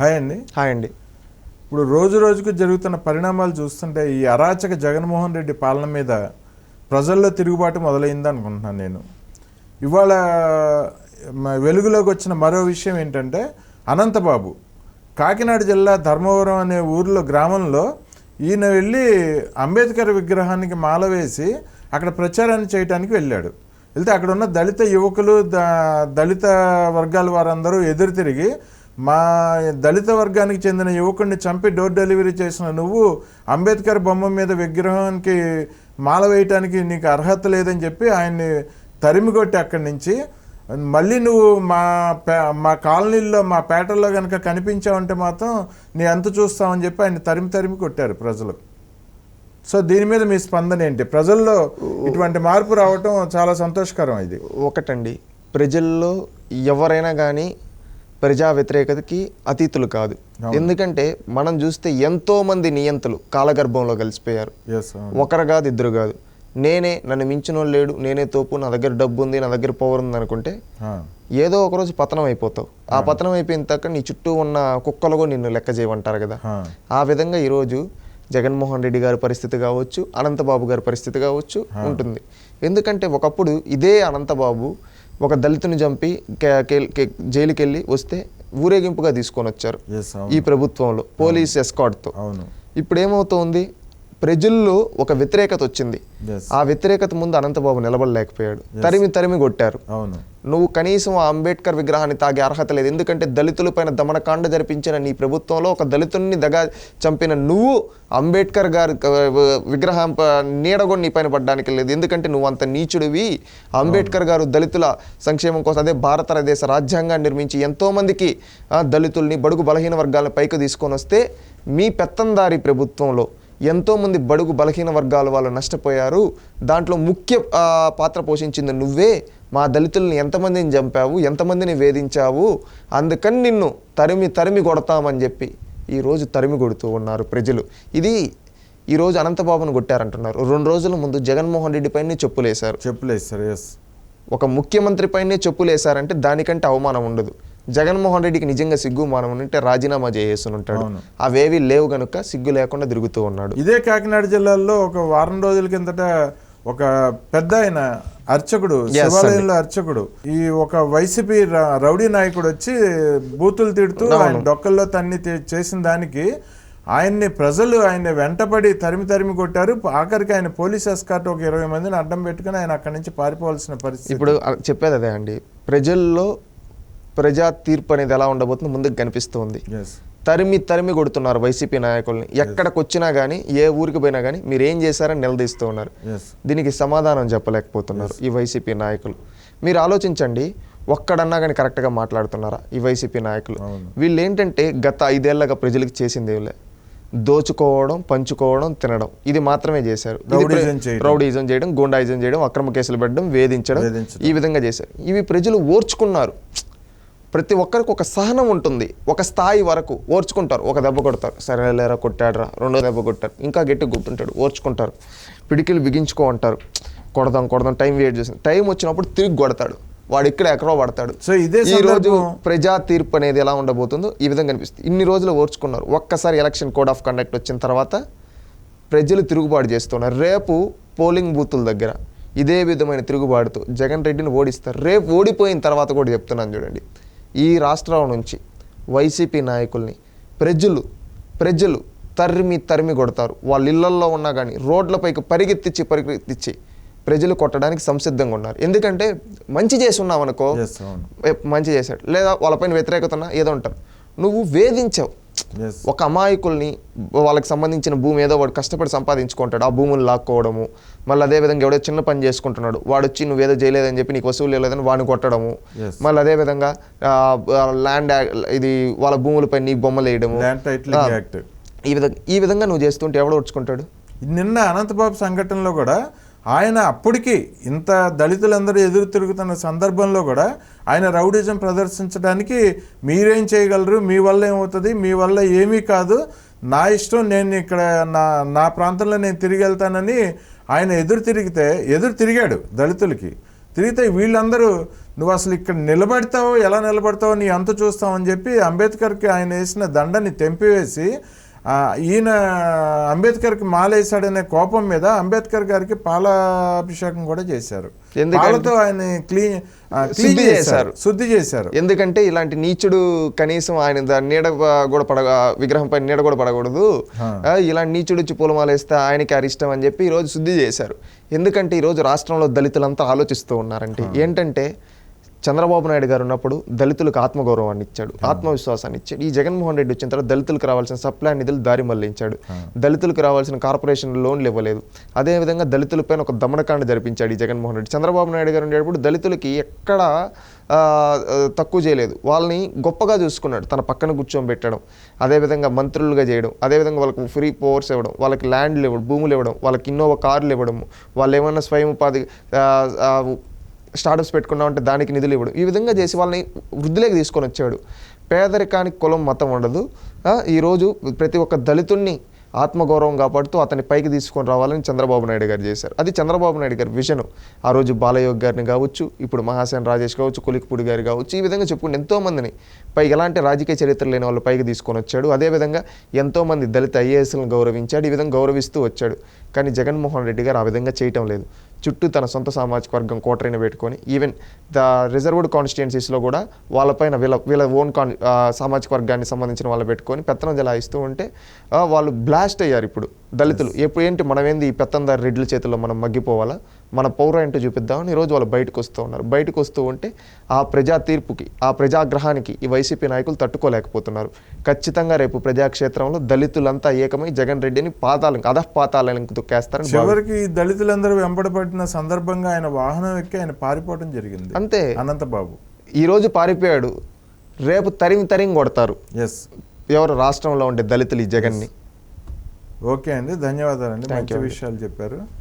Hi అండి. Hi అండి. ఇప్పుడు రోజు రోజుకు జరుగుతున్న పరిణామాలు చూస్తుంటే ఈ అరాచక జగన్మోహన్ రెడ్డి పాలన మీద ప్రజల్లో తిరుగుబాటు మొదలైంది అనుకుంటున్నాను నేను. ఇవాళ వెలుగులోకి వచ్చిన మరో విషయం ఏంటంటే అనంతబాబు కాకినాడ జిల్లా ధర్మవరం అనే ఊర్లో గ్రామంలో ఈయన వెళ్ళి అంబేద్కర్ విగ్రహానికి మాల వేసి అక్కడ ప్రచారాన్ని చేయడానికి వెళ్ళాడు. వెళ్తే అక్కడ ఉన్న దళిత యువకులు దళిత వర్గాల వారందరూ ఎదురు తిరిగి మా దళిత వర్గానికి చెందిన యువకుడిని చంపి డోర్ డెలివరీ చేసిన నువ్వు అంబేద్కర్ బొమ్మ మీద విగ్రహానికి మాల వేయటానికి నీకు అర్హత లేదని చెప్పి ఆయన్ని తరిమిగొట్టి అక్కడి నుంచి మళ్ళీ నువ్వు మా పే మా కాలనీల్లో మా పేటల్లో కనుక కనిపించావంటే మాత్రం నీ ఎంత చూస్తామని చెప్పి ఆయన తరిమి తరిమి కొట్టారు ప్రజలు. సో దీని మీద మీ స్పందన ఏంటి? ప్రజల్లో ఇటువంటి మార్పు రావటం చాలా సంతోషకరం ఇది. ఒకటండి ప్రజల్లో ఎవరైనా కానీ ప్రజా వ్యతిరేకతకి అతీతులు కాదు. ఎందుకంటే మనం చూస్తే ఎంతో మంది నియంతలు కాలగర్భంలో కలిసిపోయారు. ఒకరు కాదు ఇద్దరు కాదు. నేనే నన్ను మించిన లేడు నేనే తోపు నా దగ్గర డబ్బు ఉంది నా దగ్గర పవర్ ఉంది అనుకుంటే ఏదో ఒక రోజు పతనం అయిపోతావు. ఆ పతనం అయిపోయిన తర్వాత నీ చుట్టూ ఉన్న కుక్కలు కూడా నిన్ను లెక్క చేయమంటారు కదా. ఆ. విధంగా ఈరోజు జగన్మోహన్ రెడ్డి గారి పరిస్థితి కావచ్చు అనంతబాబు గారి పరిస్థితి కావచ్చు ఉంటుంది. ఎందుకంటే ఒకప్పుడు ఇదే అనంతబాబు ఒక దళితుని చంపి జైలుకి వెళ్ళి వస్తే ఊరేగింపుగా తీసుకొని వచ్చారు ఈ ప్రభుత్వంలో పోలీస్ ఎస్కాట్తో. అవును. ఇప్పుడు ఏమవుతోంది ప్రజల్లో ఒక వ్యతిరేకత వచ్చింది. ఆ వ్యతిరేకత ముందు అనంతబాబు నిలబడలేకపోయాడు. తరిమి తరిమి కొట్టారు. నువ్వు కనీసం ఆ అంబేద్కర్ విగ్రహాన్ని తాగే అర్హత లేదు. ఎందుకంటే దళితులపైన దమనకాండ జరిపించిన నీ ప్రభుత్వంలో ఒక దళితుడిని దగా చంపిన నువ్వు అంబేద్కర్ గారి విగ్రహం ప- నీడ కూడా నీ పైన పడడానికి లేదు. ఎందుకంటే నువ్వు అంత నీచుడివి. అంబేద్కర్ గారు దళితుల సంక్షేమం కోసం అదే భారతదేశ రాజ్యాంగాన్ని నిర్మించి ఎంతో మందికి ఆ, దళితుల్ని బడుగు బలహీన వర్గాలను పైకి తీసుకొని వస్తే మీ పెత్తందారి ప్రభుత్వంలో ఎంతోమంది బడుగు బలహీన వర్గాల వాళ్ళు నష్టపోయారు. దాంట్లో ముఖ్య పాత్ర పోషించింది నువ్వే. మా దళితుల్ని ఎంతమందిని చంపావు ఎంతమందిని వేధించావు అందుకని నిన్ను తరిమి తరిమి కొడతామని చెప్పి ఈరోజు తరిమి కొడుతూ ఉన్నారు ప్రజలు. ఇది ఈరోజు అనంతబాబును కొట్టారంటున్నారు. రెండు రోజుల ముందు జగన్మోహన్ రెడ్డి పైన చెప్పులేశారు. చెప్పలేదు సార్ ఎస్ ఒక ముఖ్యమంత్రి పైనే చెప్పులేశారంటే దానికంటే అవమానం ఉండదు. జగన్మోహన్ రెడ్డికి నిజంగా సిగ్గు మానం ఉంటే రాజీనామా ఉంటాడు. అవేవి లేవు గనుక సిగ్గు లేకుండా తిరుగుతూ ఉన్నాడు. ఇదే కాకినాడ జిల్లాలో ఒక వారం రోజుల కిందట ఒక పెద్ద ఆయన అర్చకుడు శివాలయంలో అర్చకుడు ఈ ఒక వైసీపీ రౌడీ నాయకుడు వచ్చి బూతులు తిడుతూ ఆయన డొక్కల్లో తన్ని చేసిన దానికి ఆయన్ని ప్రజలు ఆయన వెంటపడి తరిమి తరిమి కొట్టారు. ఆఖరికి ఆయన పోలీస్ ఎస్కార్ట్ ఒక ఇరవై మందిని అడ్డం పెట్టుకుని ఆయన అక్కడి నుంచి పారిపోవాల్సిన పరిస్థితి. ఇప్పుడు చెప్పేది అదే అండి. ప్రజల్లో ప్రజా తీర్పు అనేది ఎలా ఉండబోతుందో ముందుకు కనిపిస్తుంది. తరిమి తరిమి కొడుతున్నారు వైసీపీ నాయకుల్ని. ఎక్కడికి వచ్చినా కానీ ఏ ఊరికి పోయినా కానీ మీరు ఏం చేశారని నిలదీస్తూ ఉన్నారు. దీనికి సమాధానం చెప్పలేకపోతున్నారు ఈ వైసీపీ నాయకులు. మీరు ఆలోచించండి ఒక్కడన్నా కానీ కరెక్ట్గా మాట్లాడుతున్నారా ఈ వైసీపీ నాయకులు. వీళ్ళు ఏంటంటే గత ఐదేళ్ళగా ప్రజలకు చేసింది ఏమిలే దోచుకోవడం పంచుకోవడం తినడం. ఇది మాత్రమే చేశారు. రౌడీజం చేయడం. గుండాయిజం చేయడం అక్రమ కేసులు పెట్టడం వేధించడం. ఈ విధంగా చేశారు. ఇవి ప్రజలు ఓర్చుకున్నారు. ప్రతి ఒక్కరికి ఒక సహనం ఉంటుంది. ఒక స్థాయి వరకు ఓర్చుకుంటారు. ఒక దెబ్బ కొడతారు. సరే లేరా కొట్టాడరా రెండో దెబ్బ కొట్టారు ఇంకా గట్టి గుర్తుంటాడు ఓర్చుకుంటారు. పిడికిలు బిగించుకో అంటారు. కొడదాం కొడదాం టైం వెయిట్ చేసి టైం వచ్చినప్పుడు తిరిగి కొడతాడు. వాడు ఇక్కడ ఎక్కడో పడతాడు. సో ఇదే ఈ రోజు ప్రజా తీర్పు అనేది ఎలా ఉండబోతుందో ఈ విధంగా కనిపిస్తుంది ఇన్ని రోజులు ఓర్చుకున్నారు. ఒక్కసారి ఎలక్షన్ కోడ్ ఆఫ్ కండక్ట్ వచ్చిన తర్వాత ప్రజలు తిరుగుబాటు చేస్తున్నారు. రేపు పోలింగ్ బూతుల దగ్గర ఇదే విధమైన తిరుగుబాటుతో జగన్ రెడ్డిని ఓడిస్తారు. రేపు ఓడిపోయిన తర్వాత కూడా చెప్తున్నాను చూడండి. ఈ రాష్ట్రం నుంచి వైసీపీ నాయకుల్ని ప్రజలు ప్రజలు తరిమి తరిమి కొడతారు. వాళ్ళ ఇళ్ళల్లో ఉన్నా కానీ రోడ్లపైకి పరిగెత్తించి పరిగెత్తించి ప్రజలు కొట్టడానికి సంసిద్ధంగా ఉన్నారు. ఎందుకంటే మంచి చేసి ఉన్నాం అనుకో మంచి చేశాడు. లేదా వాళ్ళపైన వ్యతిరేకత ఉన్నా ఏదో ఉంటారు నువ్వు వేధించావు. ఒక అమాయకుల్ని వాళ్ళకి సంబంధించిన భూమి ఏదో వాడు కష్టపడి సంపాదించుకుంటాడు. ఆ భూములు లాక్కోవడము. మళ్ళీ అదే విధంగా ఎవడో చిన్న పని చేసుకుంటున్నాడు. వాడు వచ్చి నువ్వేదో చేయలేదని చెప్పి నీకు వసూలు లేదని వాడిని కొట్టడము. మళ్ళీ అదే విధంగా ల్యాండ్ ఇది వాళ్ళ భూములపై నీకు బొమ్మలు వేయడము. ఈ విధంగా ఈ విధంగా నువ్వు చేస్తుంటే ఎవడో వచ్చుకుంటాడు నిన్న అనంతబాబు సంఘటనలో కూడా ఆయన అప్పటికి ఇంత దళితులందరూ ఎదురు తిరుగుతున్న సందర్భంలో కూడా ఆయన రౌడిజం ప్రదర్శించడానికి మీరేం చేయగలరు? మీ వల్ల ఏమవుతుంది? మీ వల్ల ఏమీ కాదు. నా ఇష్టం నేను ఇక్కడ నా నా ప్రాంతంలో నేను తిరిగి వెళ్తానని ఆయన ఎదురు తిరిగితే ఎదురు తిరిగాడు దళితులకి. తిరిగితే వీళ్ళందరూ నువ్వు అసలు ఇక్కడ నిలబడతావో ఎలా నిలబడతావో నీ అంత చూస్తావని చెప్పి అంబేద్కర్కి ఆయన వేసిన దండని తెంపివేసి ఈయన అంబేద్కర్కి మాలేశాడనే కోపం మీద అంబేద్కర్ గారికి పాలాభిషేకం కూడా చేశారు. ఎందుకంటే- పాలతో ఆయన క్లీన్ క్లీన్ శుద్ధి చేశారు. శుద్ధి చేశారు. ఎందుకంటే ఇలాంటి నీచుడు కనీసం ఆయన నీడ కూడా పడ విగ్రహం పైన నీడ కూడా పడకూడదు. ఇలాంటి నీచుడు వచ్చి పూలమాలేస్తే ఆయనకి అరిష్టం అని చెప్పి ఈరోజు శుద్ధి చేశారు. ఎందుకంటే ఈరోజు రాష్ట్రంలో దళితులంతా ఆలోచిస్తూ ఉన్నారంటే ఏంటంటే చంద్రబాబు నాయుడు గారు ఉన్నప్పుడు దళితులకు ఆత్మగౌరవాన్ని ఇచ్చాడు ఆత్మవిశ్వాసాన్ని ఇచ్చాడు. ఈ జగన్మోహన్ రెడ్డి వచ్చిన తర్వాత దళితులకు రావాల్సిన సప్లై నిధులు దారి మళ్ళించాడు. దళితులకు రావాల్సిన కార్పొరేషన్ లోన్లు ఇవ్వలేదు. అదేవిధంగా దళితులపైన ఒక దమనకాండ జరిపించాడు ఈ జగన్మోహన్ రెడ్డి. చంద్రబాబు నాయుడు గారు ఉండేటప్పుడు దళితులకి ఎక్కడ తక్కువ చేయలేదు. వాళ్ళని గొప్పగా చూసుకున్నాడు. తన పక్కన కూర్చొని పెట్టడం అదేవిధంగా మంత్రులుగా చేయడం అదేవిధంగా వాళ్ళకి ఫ్రీ పవర్స్ ఇవ్వడం వాళ్ళకి ల్యాండ్లు ఇవ్వడం భూములు ఇవ్వడం వాళ్ళకి ఇన్నోవా కార్లు ఇవ్వడం వాళ్ళు ఏమన్నా స్వయం ఉపాధి స్టార్టప్స్ పెట్టుకున్నా ఉంటే దానికి నిధులు ఇవ్వడు. ఈ విధంగా చేసి వాళ్ళని వృద్ధిలోకి తీసుకొని వచ్చాడు. పేదరికానికి కులం మతం ఉండదు. ఈరోజు ప్రతి ఒక్క దళితుణ్ణి ఆత్మగౌరవం కాపాడుతూ అతని పైకి తీసుకొని రావాలని చంద్రబాబు నాయుడు గారు చేశారు. అది చంద్రబాబు నాయుడు గారి విజన్ ఆ రోజు బాలయోగ్ గారిని కావచ్చు ఇప్పుడు మహాసేన్ రాజేష్ కావచ్చు కులికిపూడి గారు కావచ్చు ఈ విధంగా చెప్పుకుంటే ఎంతోమందిని పైకి ఎలాంటి రాజకీయ చరిత్ర లేని వాళ్ళు పైకి తీసుకొని వచ్చాడు. అదేవిధంగా ఎంతోమంది దళిత ఐఏఎస్లను గౌరవించాడు ఈ విధంగా గౌరవిస్తూ వచ్చాడు. కానీ జగన్మోహన్ రెడ్డి గారు ఆ విధంగా చేయటం లేదు. చుట్టూ తన సొంత సామాజిక వర్గం కోటరైన పెట్టుకొని ఈవెన్ ద రిజర్వ్డ్ కాన్స్టిట్యున్సీస్లో కూడా వాళ్ళపైన వీళ్ళ వీళ్ళ ఓన్ కాన్ సామాజిక వర్గానికి సంబంధించిన వాళ్ళు పెట్టుకొని పెత్తనం జలాయిస్తూ ఉంటే వాళ్ళు బ్లాస్ట్ అయ్యారు ఇప్పుడు. దళితులు ఎప్పుడు ఏంటి మనం ఏంది ఈ పెత్తందారి రెడ్ల చేతుల్లో మనం మగ్గిపోవాలా? మన పౌర ఏంటో చూపిద్దామని ఈరోజు వాళ్ళు బయటకు వస్తూ ఉన్నారు. బయటకు వస్తూ ఉంటే ఆ ప్రజా తీర్పుకి ఆ ప్రజాగ్రహానికి ఈ వైసీపీ నాయకులు తట్టుకోలేకపోతున్నారు. ఖచ్చితంగా రేపు ప్రజాక్షేత్రంలో దళితులంతా ఏకమై జగన్ రెడ్డిని పాతాలకు అధః పాతాలకు తొక్కేస్తారని. చివరికి దళితులందరూ వెంబడబడిన సందర్భంగా ఆయన వాహనం ఎక్కి ఆయన పారిపోవడం జరిగింది. అంతే. అనంతబాబు. ఈరోజు పారిపోయాడు. రేపు తరిమి తరిమి కొడతారు. ఎస్ ఎవరు రాష్ట్రంలో ఉండే దళితులు ఈ జగన్ని? ఓకే అండి. ధన్యవాదాలండి. మంచి విషయాలు చెప్పారు.